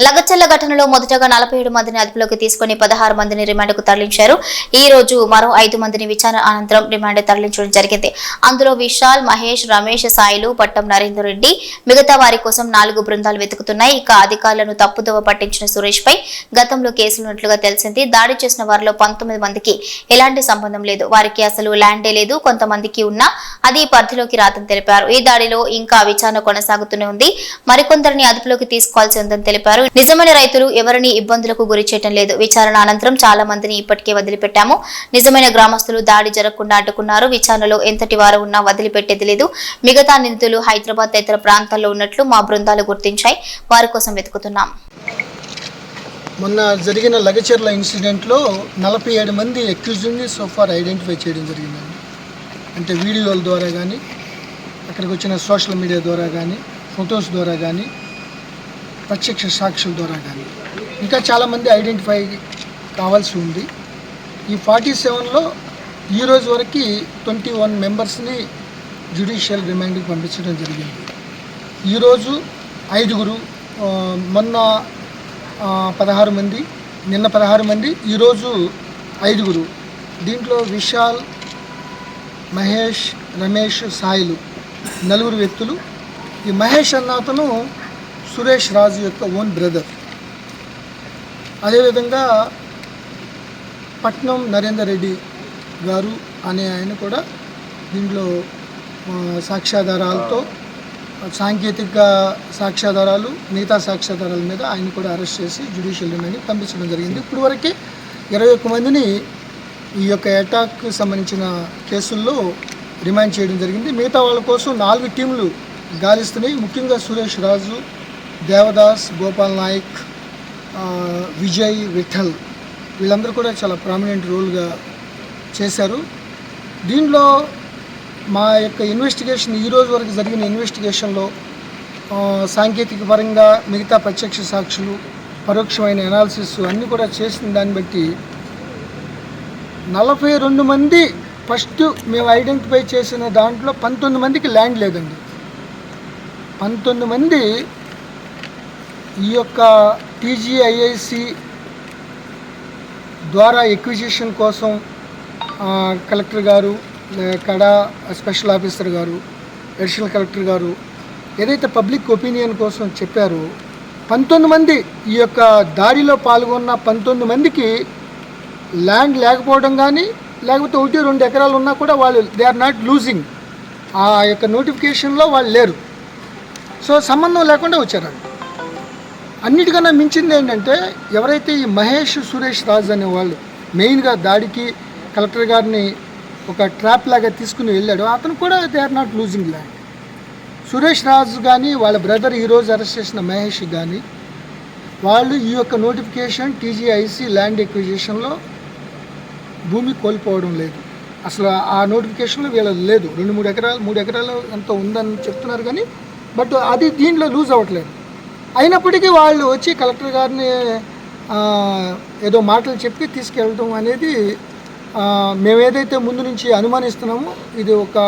లగచల్ల ఘటనలో మొదటగా నలభై ఏడు మందిని అదుపులోకి తీసుకుని పదహారు మందిని రిమాండ్కు తరలించారు. ఈ రోజు మరో ఐదు మందిని విచారణ అనంతరం రిమాండ్ తరలించడం జరిగింది. అందులో విశాల్ మహేష్ రమేష్ సాయిలు పట్టం నరేందర్ రెడ్డి మిగతా వారి కోసం నాలుగు బృందాలు వెతుకుతున్నాయి. ఇక అధికారులను తప్పుదోవ పట్టించిన సురేష్ పై గతంలో కేసులున్నట్లుగా తెలిసింది. దాడి చేసిన వారిలో పంతొమ్మిది మందికి ఎలాంటి సంబంధం లేదు. వారికి అసలు ల్యాండే లేదు. కొంతమందికి ఉన్నా అది పరిధిలోకి రాదని తెలిపారు. ఈ దాడిలో ఇంకా విచారణ కొనసాగుతూనే ఉంది. మరికొందరిని అదుపులోకి తీసుకోవాల్సి ఉందని తెలిపారు. నిజమైన రైతులు ఎవరిని ఇబ్బందులకు గురి చేయటం లేదు. విచారణ అనంతరం చాలా మందిని ఇప్పటికే వదిలిపెట్టాము. నిజమైన గ్రామస్తులు దాడి జరగకుండా అడ్డుకున్నారు. విచారణలో ఎంతటి వారు ఉన్నా వదిలిపెట్టేది లేదు. మిగతా నిందితులు హైదరాబాద్ తదితర ప్రాంతాల్లో ఉన్నట్లు మా బృందాలు గుర్తించాయి. వారి కోసం వెతుకుతున్నాం. మొన్న జరిగిన లగచర్ల ఇన్సిడెంట్లో నలభై ఏడు మంది అక్యూజ్ని సోఫార్ ఐడెంటిఫై చేయడం జరిగిందండి. అంటే వీడియోల ద్వారా కానీ అక్కడికి వచ్చిన సోషల్ మీడియా ద్వారా కానీ ఫొటోస్ ద్వారా కానీ ప్రత్యక్ష సాక్షుల ద్వారా కానీ. ఇంకా చాలామంది ఐడెంటిఫై కావాల్సి ఉంది. ఈ ఫార్టీ సెవెన్లో ఈ రోజు వరకు ట్వంటీ వన్ మెంబర్స్ని జ్యుడిషియల్ రిమాండ్కి పంపించడం జరిగింది. ఈరోజు ఐదుగురు మొన్న పదహారు మంది నిన్న పదహారు మంది ఈరోజు ఐదుగురు. దీంట్లో విశాల్ మహేష్ రమేష్ సాయిలు నలుగురు వ్యక్తులు. ఈ మహేష్ అన్న అతను సురేష్ రాజు యొక్క ఓన్ బ్రదర్. అదేవిధంగా పట్నం నరేందర్ రెడ్డి గారు అనే ఆయన కూడా దీంట్లో సాక్ష్యాధారాలతో సాంకేతిక సాక్ష్యాధారాలు మిగతా సాక్ష్యాధారాల మీద ఆయన కూడా అరెస్ట్ చేసి జ్యుడిషియల్ రిమాండ్కి పంపించడం జరిగింది. ఇప్పటివరకే ఇరవై ఒక్క మందిని ఈ యొక్క అటాక్కి సంబంధించిన కేసుల్లో రిమాండ్ చేయడం జరిగింది. మిగతా వాళ్ళ కోసం నాలుగు టీంలు గాలిస్తున్నాయి. ముఖ్యంగా సురేష్ రాజు దేవదాస్ గోపాల్ నాయక్ విజయ్ విఠల్ వీళ్ళందరూ కూడా చాలా ప్రామినెంట్ రోల్గా చేశారు. దీనిలో మా యొక్క ఇన్వెస్టిగేషన్ ఈ రోజు వరకు జరిగిన ఇన్వెస్టిగేషన్లో సాంకేతిక పరంగా మిగతా ప్రత్యక్ష సాక్షులు పరోక్షమైన ఎనాలిసిస్ అన్నీ కూడా చేసిన దాన్ని బట్టి నలభై రెండు మంది ఫస్ట్ మేము ఐడెంటిఫై చేసిన దాంట్లో పంతొమ్మిది మందికి ల్యాండ్ లేదండి. పంతొమ్మిది మంది ఈ యొక్క టీజీఐఐసి ద్వారా ఎక్విజిషన్ కోసం కలెక్టర్ గారు కడ స్పెషల్ ఆఫీసర్ గారు అడిషనల్ కలెక్టర్ గారు ఏదైతే పబ్లిక్ ఒపీనియన్ కోసం చెప్పారో పంతొమ్మిది మంది ఈ యొక్క దారిలో పాల్గొన్న పంతొమ్మిది మందికి ల్యాండ్ లేకపోవడం కానీ లేకపోతే ఒకటి రెండు ఎకరాలు ఉన్నా కూడా వాళ్ళు దే ఆర్ నాట్ లూజింగ్ ఆ యొక్క నోటిఫికేషన్లో వాళ్ళు లేరు. సో సంబంధం లేకుండా వచ్చారు అన్నిటికన్నా మించింది ఏంటంటే ఎవరైతే ఈ మహేష్ సురేష్ రాజ్ అనే వాళ్ళు మెయిన్గా దాడికి కలెక్టర్ గారిని ఒక ట్రాప్ లాగా తీసుకుని వెళ్ళాడు అతను కూడా they are not losing land Suresh Raju కానీ వాళ్ళ బ్రదర్ ఈరోజు అరెస్ట్ చేసిన మహేష్ కానీ వాళ్ళు ఈ యొక్క నోటిఫికేషన్ టీజీఐసి ల్యాండ్ ఎక్విజిషన్లో భూమి కోల్పోవడం లేదు. అసలు ఆ నోటిఫికేషన్లో వీళ్ళ లేదు. రెండు మూడు ఎకరాలు మూడు ఎకరాలు ఎంత ఉందని చెప్తున్నారు కానీ బట్ అది దీంట్లో లూజ్ అవ్వట్లేదు. అయినప్పటికీ వాళ్ళు వచ్చి కలెక్టర్ గారిని ఏదో మాటలు చెప్పి తీసుకెళ్ళడం అనేది మేము ఏదైతే ముందు నుంచి అనుమానిస్తున్నామో ఇది ఒక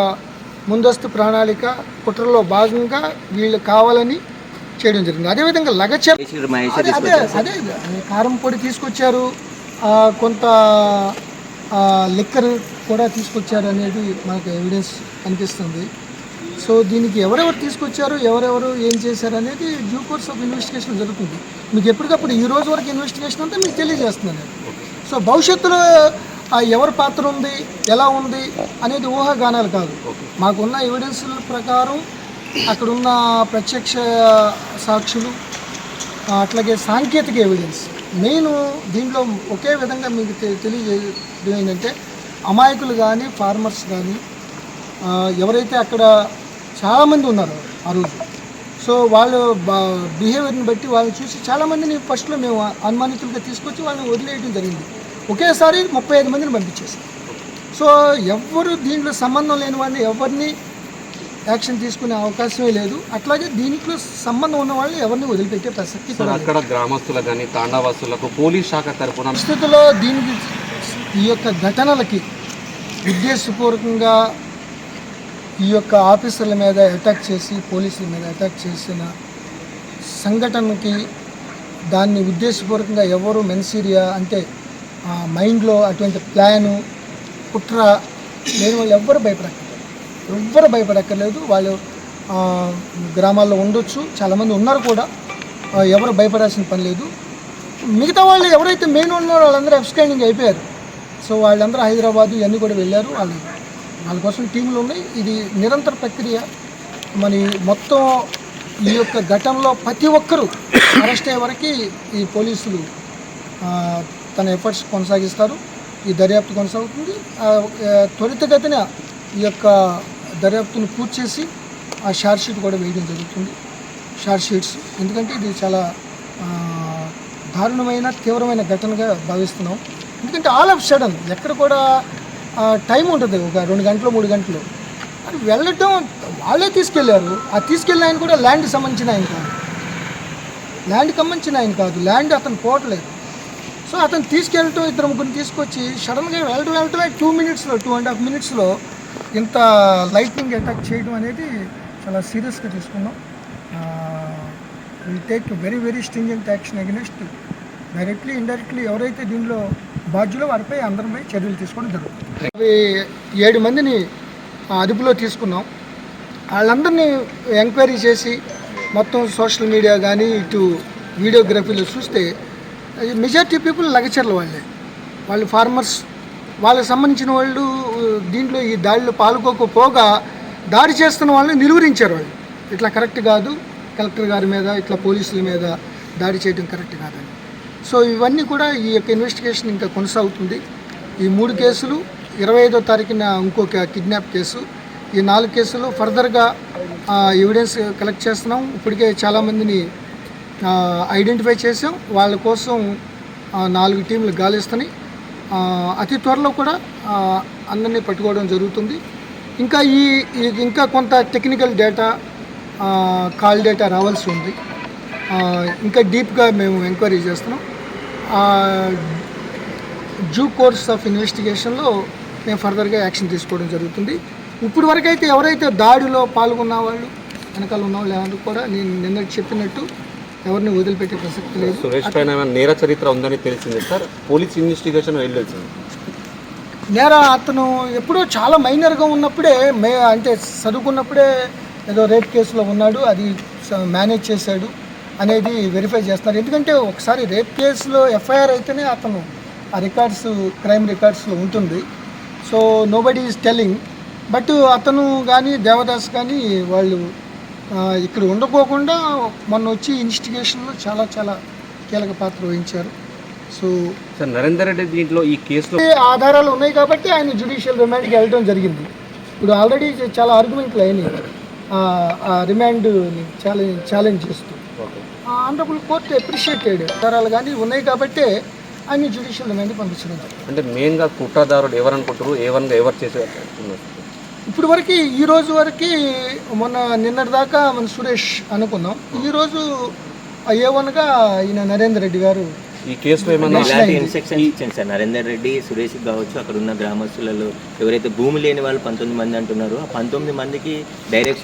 ముందస్తు ప్రణాళిక కుట్రలో భాగంగా వీళ్ళు కావాలని చేయడం జరిగింది. అదేవిధంగా మహేష్ అదే అదే కారం పొడి తీసుకొచ్చారు. కొంత లిక్కర్ కూడా తీసుకొచ్చారు అనేది మనకు ఎవిడెన్స్ అనిపిస్తుంది సో దీనికి ఎవరెవరు తీసుకొచ్చారు ఎవరెవరు ఏం చేశారు అనేది డ్యూ కోర్స్ ఆఫ్ ఇన్వెస్టిగేషన్ జరుగుతుంది. మీకు ఎప్పటికప్పుడు ఈ రోజు వరకు ఇన్వెస్టిగేషన్ అంతా మీకు తెలియజేస్తున్నాను సో భవిష్యత్తులో ఎవరి పాత్ర ఉంది ఎలా ఉంది అనేది ఊహాగానాలు కాదు. మాకున్న ఎవిడెన్స్ల ప్రకారం అక్కడున్న ప్రత్యక్ష సాక్షులు అట్లాగే సాంకేతిక ఎవిడెన్స్ మెయిన్ దీంట్లో ఒకే విధంగా మీకు తె- తెలియజేయడం ఏంటంటే అమాయకులు కానీ ఫార్మర్స్ కానీ ఎవరైతే అక్కడ చాలామంది ఉన్నారు ఆ రోజు. సో వాళ్ళు బిహేవియర్ని బట్టి వాళ్ళని చూసి చాలామందిని ఫస్ట్లో మేము అనుమానితులుగా తీసుకొచ్చి వాళ్ళని వదిలేయడం జరిగింది. ఒకేసారి ముప్పై ఐదు మందిని పంపించేసాం సో ఎవ్వరు దీంట్లో సంబంధం లేని వాళ్ళని ఎవరిని యాక్షన్ తీసుకునే అవకాశమే లేదు. అట్లాగే దీంట్లో సంబంధం ఉన్న వాళ్ళు ఎవరిని వదిలిపెట్టే ప్రసక్తి. అక్కడ గ్రామస్తులకు కానీ తాండావాసులకు పోలీస్ శాఖ తరపున పరిస్థితుల్లో దీనికి ఈ యొక్క ఘటనలకి ఉద్దేశపూర్వకంగా ఈ యొక్క ఆఫీసర్ల మీద అటాక్ చేసి పోలీసుల మీద అటాక్ చేసిన సంఘటనకి దాన్ని ఉద్దేశపూర్వకంగా ఎవరు మెన్సీరియా అంటే మైండ్లో అటువంటి ప్లాను కుట్ర లేని వాళ్ళు ఎవ్వరు భయపడక్కర్లేదు. ఎవ్వరు భయపడక్కర్లేదు. వాళ్ళు గ్రామాల్లో ఉండొచ్చు. చాలామంది ఉన్నారు కూడా. ఎవరు భయపడాల్సిన పని లేదు. మిగతా వాళ్ళు ఎవరైతే మెయిన్ ఉన్నారో వాళ్ళందరూ అబ్స్కాండింగ్ అయిపోయారు. సో వాళ్ళందరూ హైదరాబాద్ ఇవన్నీ కూడా వెళ్ళారు. వాళ్ళు వాళ్ళ కోసం టీంలు ఉన్నాయి. ఇది నిరంతర ప్రక్రియ. మరి మొత్తం ఈ యొక్క ఘటనలో ప్రతి ఒక్కరూ అరెస్ట్ అయ్యే వరకు ఈ పోలీసులు తన ఎఫర్ట్స్ కొనసాగిస్తారు. ఈ దర్యాప్తు కొనసాగుతుంది. త్వరితగతిన ఈ యొక్క దర్యాప్తును పూర్తి చేసి ఆ షార్ట్ షీట్ కూడా వేయడం జరుగుతుంది. Short sheets. ఎందుకంటే ఇది చాలా దారుణమైన తీవ్రమైన ఘటనగా భావిస్తున్నాం. ఎందుకంటే ఆల్ ఆఫ్ సడన్ ఎక్కడ కూడా టైం ఉంటుంది ఒక రెండు గంటలు మూడు గంటలు. అది వెళ్ళటం వాళ్ళే తీసుకెళ్ళారు. ఆ తీసుకెళ్ళిన ఆయన కూడా ల్యాండ్ సంబంధించిన ఆయన కాదు. ల్యాండ్కి సంబంధించిన ఆయన కాదు. ల్యాండ్ అతను పోవట్లేదు. సో అతను తీసుకెళ్ళటం ఇద్దరు ముగ్గురిని తీసుకొచ్చి సడన్గా వెళ్ళడం వెళ్ళటమే టూ మినిట్స్లో టూ అండ్ హాఫ్ మినిట్స్లో ఇంత లైట్నింగ్ అటాక్ చేయడం అనేది చాలా సీరియస్గా తీసుకున్నాం. Will take very very stringent action against directly indirectly ఎవరైతే దీనిలో బాధ్యులు వారిపై అందరిపై చర్యలు తీసుకోవడం జరుగుతుంది. అవి ఏడు మందిని అదుపులో తీసుకున్నాం. వాళ్ళందరినీ ఎంక్వైరీ చేసి మొత్తం సోషల్ మీడియా కానీ ఇటు వీడియోగ్రఫీలో చూస్తే మెజార్టీ పీపుల్ లగచర్ల వాళ్ళే. వాళ్ళు ఫార్మర్స్. వాళ్ళకి సంబంధించిన వాళ్ళు దీంట్లో ఈ దాడిలో పాల్గొకపోగా దాడి చేస్తున్న వాళ్ళని నిలువరించారు వాళ్ళు. ఇట్లా కరెక్ట్ కాదు. కలెక్టర్ గారి మీద ఇట్లా పోలీసుల మీద దాడి చేయడం కరెక్ట్ కాదని. సో ఇవన్నీ కూడా ఈ యొక్క ఇన్వెస్టిగేషన్ ఇంకా కొనసాగుతుంది. ఈ మూడు కేసులు ఇరవై ఐదో తారీఖున ఇంకొక కిడ్నాప్ కేసు. ఈ నాలుగు కేసులు ఫర్దర్గా ఎవిడెన్స్ కలెక్ట్ చేస్తున్నాం. ఇప్పటికే చాలామందిని ఐడెంటిఫై చేసాం వాళ్ళ కోసం నాలుగు టీంలు గాలిస్తున్నాయి. అతి త్వరలో కూడా అందరినీ పట్టుకోవడం జరుగుతుంది. ఇంకా ఈ ఇంకా కొంత టెక్నికల్ డేటా కాల్ డేటా రావాల్సి ఉంది. ఇంకా డీప్గా మేము ఎంక్వైరీ చేస్తున్నాం. జూ కోర్స్ ఆఫ్ ఇన్వెస్టిగేషన్లో మేము ఫర్దర్గా యాక్షన్ తీసుకోవడం జరుగుతుంది. ఇప్పుడు వరకు అయితే ఎవరైతే దాడిలో పాల్గొన్న వాళ్ళు వెనకాల ఉన్న వాళ్ళు ఎవరు కూడా నేను నిన్న చెప్పినట్టు ఎవరిని వదిలిపెట్టే ప్రసక్తి లేదు. సురేష్ పైన నేర చరిత్ర ఉందని తెలిసింది సార్? పోలీస్ ఇన్వెస్టిగేషన్ వెళ్ళొచ్చింది నేర అతను ఎప్పుడో చాలా మైనర్గా ఉన్నప్పుడే మే అంటే చదువుకున్నప్పుడే ఏదో రేప్ కేసులో ఉన్నాడు అది మేనేజ్ చేశాడు. అనేది వెరిఫై చేస్తున్నారు. ఎందుకంటే ఒకసారి రేప్ కేసులో ఎఫ్ఐఆర్ అయితేనే అతను ఆ రికార్డ్స్ క్రైమ్ రికార్డ్స్లో ఉంటుంది. So nobody is telling but అతను కానీ దేవదాస్ కానీ వాళ్ళు ఇక్కడ ఉండకోకుండా మొన్న వచ్చి ఇన్వెస్టిగేషన్లో చాలా చాలా కీలక పాత్ర వహించారు. సో సార్ నరేందర్ రెడ్డి దీంట్లో ఈ కేసులో ఆధారాలు ఉన్నాయి కాబట్టి ఆయన జ్యుడిషియల్ రిమాండ్కి వెళ్ళడం జరిగింది. ఇప్పుడు ఆల్రెడీ చాలా ఆర్గ్యుమెంట్లు అయినాయి. ఆ రిమాండ్ ఛాలెంజ్ ఛాలెంజ్ చేస్తూ. ఆనరబుల్ కోర్టు అప్రిషియేటెడ్ ఆధారాలు కానీ ఉన్నాయి కాబట్టి ఆయన జ్యుడిషియల్ రిమాండ్కి పంపించడం జరిగింది అంటే మెయిన్గా కుట్రదారుడు ఎవరు అనుకుంటారు? ఏ వన్గా ఎవరు చేసే ఇప్పుడు వరకు ఈ రోజు వరకు మొన్న నిన్నటి దాకా మన సురేష్ అనుకున్నాం. ఈ రోజు ఏ వన్గా ఈయన నరేందర్ రెడ్డి గారు ఈ కేసులో ఏమన్నా ఇలాంటి ఇన్స్ట్రక్షన్స్ ఇచ్చాను సార్. నరేందర్ రెడ్డి సురేష్ కావచ్చు అక్కడ ఉన్న గ్రామస్తులలో ఎవరైతే భూమి లేని వాళ్ళు పంతొమ్మిది మంది అంటున్నారో ఆ పంతొమ్మిది మందికి డైరెక్షన్